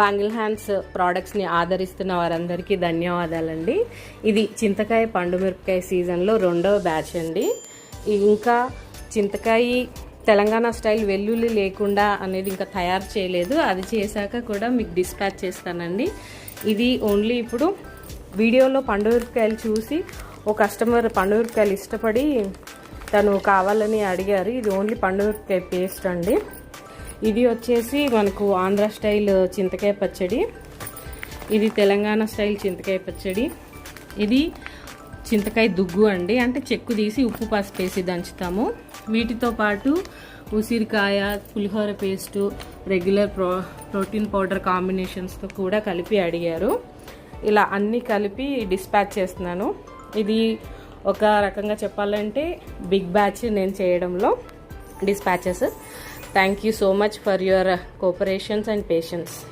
Bangle hands ప్రోడక్ట్స్ని ఆదరిస్తున్న వారందరికీ ధన్యవాదాలండి. ఇది చింతకాయ పండు మిరపకాయ సీజన్లో రెండవ బ్యాచ్ అండి. ఇంకా చింతకాయ తెలంగాణ స్టైల్ వెల్లుల్లి లేకుండా అనేది ఇంకా తయారు చేయలేదు. అది చేశాక కూడా మీకు డిస్పాచ్ చేస్తానండి. ఇది ఓన్లీ ఇప్పుడు వీడియోలో పండు మిరపకాయలు చూసి ఓ కస్టమర్ పండు మిరపకాయలు ఇష్టపడి తను కావాలని అడిగారు. ఇది ఓన్లీ పండు మిరపకాయ పేస్ట్ అండి. ఇది వచ్చేసి మనకు ఆంధ్ర స్టైల్ చింతకాయ పచ్చడి. ఇది తెలంగాణ స్టైల్ చింతకాయ పచ్చడి. ఇది చింతకాయ దుగ్గు అండి. అంటే చెక్కు తీసి ఉప్పు పసుపు వేసి దంచుతాము. వీటితో పాటు ఉసిరికాయ పులిహోర paste regular pro protein powder కాంబినేషన్స్తో కూడా కలిపి అడిగారు. ఇలా అన్నీ కలిపి డిస్పాచ్ చేస్తున్నాను. ఇది ఒక రకంగా చెప్పాలంటే బిగ్ బ్యాచ్ నేను చేయడంలో. dispatches. Thank you so much for your uh, cooperations and patience.